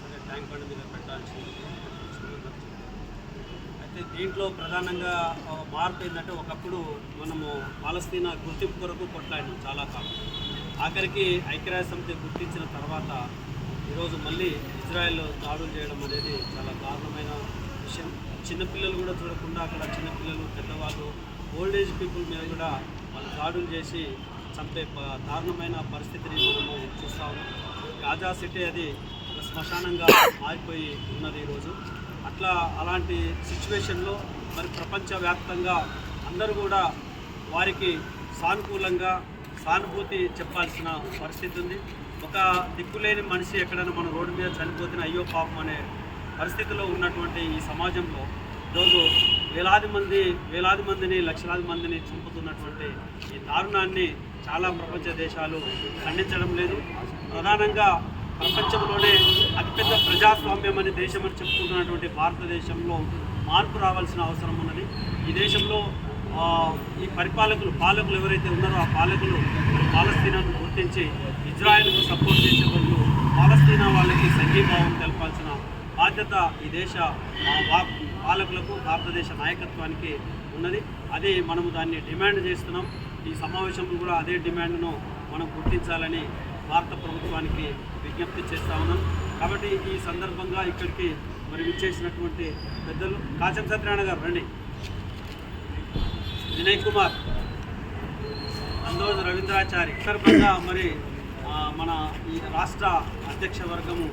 సరే ట్యాంక్ పండ్లు మీద పెట్టాల్సి అయితే దీంట్లో ప్రధానంగా మార్పు ఏంటంటే ఒకప్పుడు మనము పాలస్తీనా గుర్తింపు కొరకు కొట్లాడినాం చాలా కాలం. ఆఖరికి ఐక్యరాజ్య సమితి గుర్తించిన తర్వాత ఈరోజు మళ్ళీ ఇజ్రాయెల్ దాడులు చేయడం అనేది చాలా దారుణమైన విషయం. చిన్నపిల్లలు కూడా చూడకుండా అక్కడ చిన్నపిల్లలు పెద్దవాళ్ళు ఓల్డ్ ఏజ్ పీపుల్ మీద కూడా వాళ్ళు దాడులు చేసి చంపే ప- దారుణమైన పరిస్థితిని మనము చూస్తాము ఉన్నాం. గాజా సిటీ అది శ్మశానంగా మారిపోయి ఉన్నది ఈరోజు. అట్లా అలాంటి సిచ్యువేషన్లో మరి ప్రపంచవ్యాప్తంగా అందరూ కూడా వారికి సానుకూలంగా సానుభూతి చెప్పాల్సిన పరిస్థితి ఉంది. ఒక దిక్కులేని మనిషి ఎక్కడైనా మన రోడ్డు మీద చనిపోతున్న అయ్యో పాపం అనే పరిస్థితిలో ఉన్నటువంటి ఈ సమాజంలో ఈరోజు వేలాది మంది వేలాది మందిని లక్షలాది మందిని చంపుతున్నటువంటి ఈ దారుణాన్ని చాలా ప్రపంచ దేశాలు ఖండించడం లేదు. ప్రధానంగా ప్రపంచంలోనే అతిపెద్ద ప్రజాస్వామ్యం అనే దేశం అని చెప్పుకుంటున్నటువంటి భారతదేశంలో మార్పు రావాల్సిన అవసరం ఉన్నది. ఈ దేశంలో ఈ పరిపాలకులు పాలకులు ఎవరైతే ఉన్నారో ఆ పాలకులు పాలస్తీనాను గుర్తించి ఇజ్రాయెల్కు సపోర్ట్ చేసే బదులు పాలస్తీనా వాళ్ళకి సంఘీభావం తెలపాల్సిన బాధ్యత ఈ దేశ పాలకులకు భారతదేశ నాయకత్వానికి ఉన్నది. అదే మనము దాన్ని డిమాండ్ చేస్తున్నాం. ఈ సమావేశంలో కూడా అదే డిమాండ్ను మనం గుర్తించాలని భారత ప్రభుత్వానికి విజ్ఞప్తి చేస్తా ఉన్నాం. కాబట్టి ఈ సందర్భంగా ఇక్కడికి మరి విచ్చేసినటువంటి పెద్దలు కాచం సత్యనారాయణ గారు రండి. వినయ్ కుమార్ అందోజు రవీంద్రాచారి సందర్భంగా మరి మన ఈ రాష్ట్ర అధ్యక్ష వర్గము